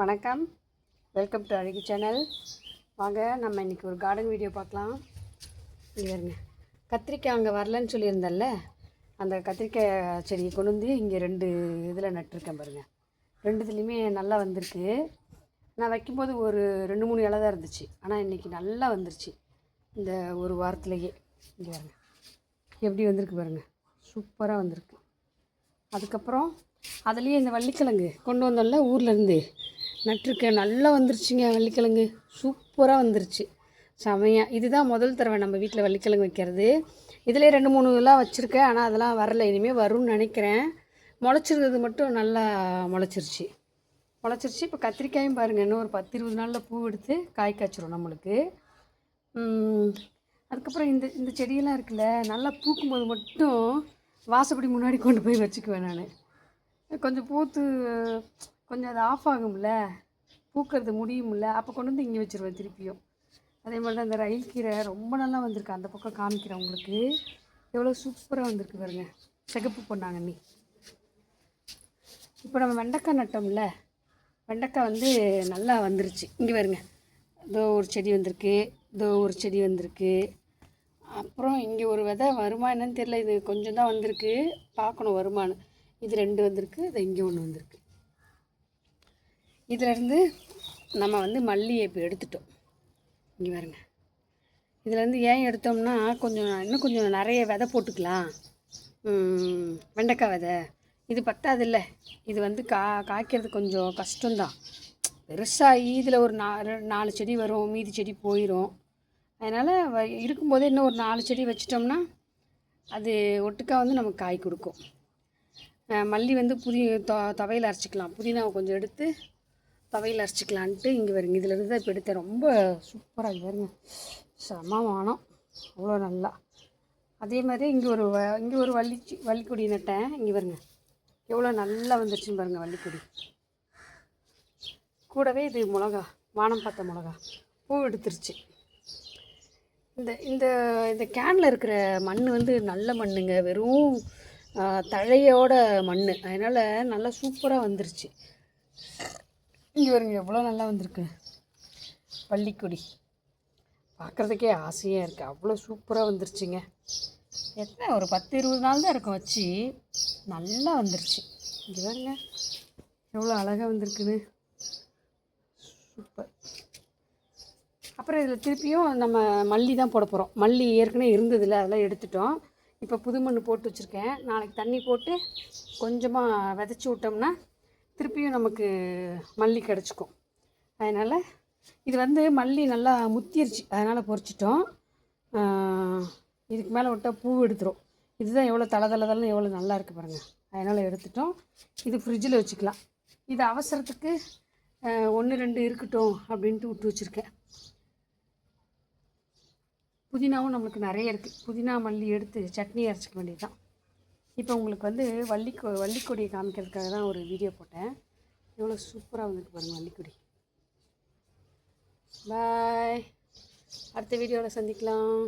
வணக்கம். Welcome to அழகி channel வாங்க நம்ம இன்றைக்கி ஒரு கார்டன் வீடியோ பார்க்கலாம். இங்கே இருங்க கத்திரிக்காய் அங்கே வரலன்னு சொல்லியிருந்தேன்ல? அந்த கத்திரிக்காய் செடியை கொண்டு வந்து இங்கே ரெண்டு இதில் நட்டிருக்கேன் பாருங்கள் ரெண்டு இதுலேயுமே நல்லா வந்திருக்கு. நான் வைக்கும்போது ஒரு ரெண்டு மூணு இலை தான் இருந்துச்சு. ஆனால் இன்றைக்கி நல்லா வந்துருச்சு. இந்த ஒரு வாரத்துலேயே. இங்கே பாருங்க. எப்படி வந்திருக்கு பாருங்கள் சூப்பராக வந்திருக்கு. அதுக்கப்புறம் அதுலேயே இந்த வள்ளிக்கிழங்கு கொண்டு வந்தோம்ல ஊர்லேருந்து நட்டிருக்கேன். நல்லா வந்துருச்சுங்க வள்ளிக்கிழங்கு. சூப்பராக வந்துருச்சு. செமையாக இதுதான் முதல் தடவை நம்ம வீட்டில் வள்ளிக்கிழங்கு வைக்கிறது. இதிலே ரெண்டு மூணு இதெல்லாம் வச்சுருக்கேன். ஆனால் அதெல்லாம் வரல. இனிமேல் வரும்னு நினைக்கிறேன். முளைச்சிருந்தது மட்டும் நல்லா முளைச்சிருச்சு. முளைச்சிருச்சு. இப்போ கத்திரிக்காயும் பாருங்கள் இன்னும் ஒரு பத்து இருபது நாளில் பூ எடுத்து காய் காய்ச்சிரும் நம்மளுக்கு. அதுக்கப்புறம் இந்த இந்த செடியெல்லாம் இருக்குல்ல நல்லா பூக்கும் போது மட்டும் வாசப்படி முன்னாடி கொண்டு போய் வச்சுக்குவேன் நான். கொஞ்சம் பூத்து கொஞ்சம் அது ஆஃப் ஆகும்ல? பூக்கிறது முடியும்ல? அப்போ கொண்டு வந்து இங்கே வச்சுருவேன் திருப்பியும். அதே மாதிரி தான் இந்த ரயில் கீரை ரொம்ப நல்லா வந்திருக்கு. அந்த பக்கம் காமிக்கிறேன் உங்களுக்கு. எவ்வளோ சூப்பராக வந்திருக்கு பாருங்க. சிகப்பு பொன்னாங்க நீ இப்போ நம்ம வெண்டைக்காய் நட்டோம்ல? வெண்டைக்காய் வந்து நல்லா வந்துருச்சு. இங்கே பாருங்க. இதோ ஒரு செடி வந்திருக்கு. இதோ ஒரு செடி வந்திருக்கு. அப்புறம் இங்கே ஒரு விதை வருமா என்னன்னு தெரியல. இது கொஞ்சம் தான் வந்திருக்கு. பார்க்கணும் வருமானம் இது ரெண்டு வந்திருக்கு. இது இங்கே ஒன்று வந்திருக்கு. இதிலேருந்து நம்ம வந்து மல்லியை இப்போ எடுத்துட்டோம். இங்கே பாருங்க. இதுலேருந்து ஏன் எடுத்தோம்னா கொஞ்சம் இன்னும் கொஞ்சம் நிறைய விதை போட்டுக்கலாம். வெண்டைக்காய் விதை. இது பத்தாதில்ல. இது வந்து கா காய்க்கிறது கொஞ்சம் கஷ்டம்தான். பெருசாகி இதில் ஒரு நா நாலு செடி வரும். மீதி செடி போயிடும் அதனால் வ- இருக்கும்போதே இன்னும் ஒரு நாலு செடி வச்சிட்டோம்னா அது ஒட்டுக்கா வந்து நமக்கு காய் கொடுக்கும். மல்லி வந்து புதி தொ துவையில் அரைச்சிக்கலாம். புதினாவை கொஞ்சம் எடுத்து துவையில் அரைச்சிக்கலான்ட்டு இங்கே வருங்க இதுலேருந்து தான் இப்போ எடுத்தேன். ரொம்ப சூப்பராக வருங்க செம வானம். அவ்வளோ நல்லா. அதே மாதிரி இங்கே ஒரு வ- இங்கே ஒரு வள்ளி செ- வள்ளிக்கொடி நட்டேன். இங்கே வருங்க எவ்வளோ நல்லா வந்துருச்சுன்னு பாருங்க வள்ளிக்கொடி. கூடவே இது மிளகா வானம் பார்த்த மிளகா. பூ எடுத்துருச்சு. இந்த இந்த இந்த கேனில் இருக்கிற மண் வந்து நல்ல மண்ணுங்க. வெறும் தழையோட மண் அதனால் நல்லா சூப்பராக வந்துருச்சு. இங்கே வருங்க எவ்வளோ நல்லா வந்திருக்கு. பள்ளிக்கொடி. பார்க்குறதுக்கே ஆசையாக இருக்குது அவ்வளோ சூப்பராக வந்துருச்சுங்க. எத்தனை ஒரு பத்து இருபது நாள் தான் இருக்கும் வச்சு. நல்லா வந்துருச்சு. இங்கே பாருங்க எவ்வளோ அழகாக வந்திருக்குன்னு. சூப்பர். அப்புறம் இதில் திருப்பியும் நம்ம மல்லி தான் போட போகிறோம் மல்லி ஏற்கனவே இருந்ததில்ல அதெல்லாம் எடுத்துட்டோம். இப்போ புது மண் போட்டு வச்சுருக்கேன். நாளைக்கு தண்ணி போட்டு கொஞ்சமாக விதைச்சி விட்டோம்னா திருப்பியும் நமக்கு மல்லி கிடச்சிக்கும். அதனால் இது வந்து மல்லி நல்லா முத்திருச்சு. அதனால் பொறிச்சிட்டோம். இதுக்கு மேலே விட்டால் பூ எடுத்துரும். இதுதான் எவ்வளோ தலை தலை தலைன்னு எவ்வளோ நல்லா இருக்குது பாருங்கள் அதனால் எடுத்துட்டோம். இது ஃப்ரிட்ஜில் வச்சுக்கலாம். இது அவசரத்துக்கு ஒன்று ரெண்டு இருக்கட்டும் அப்படின்ட்டு விட்டு வச்சுருக்கேன். புதினாவும் நம்மளுக்கு நிறைய இருக்குது புதினா மல்லி எடுத்து சட்னி அரைச்சிக்க வேண்டியது தான் இப்போ உங்களுக்கு வந்து வள்ளிக்கொ வள்ளிக்கொடியை காமிக்கிறதுக்காக தான் ஒரு வீடியோ போட்டேன். எவ்வளோ சூப்பராக வந்துருக்கு பாருங்கள் வள்ளிக்கொடி. பாய் அடுத்த வீடியோவில் சந்திக்கலாம்.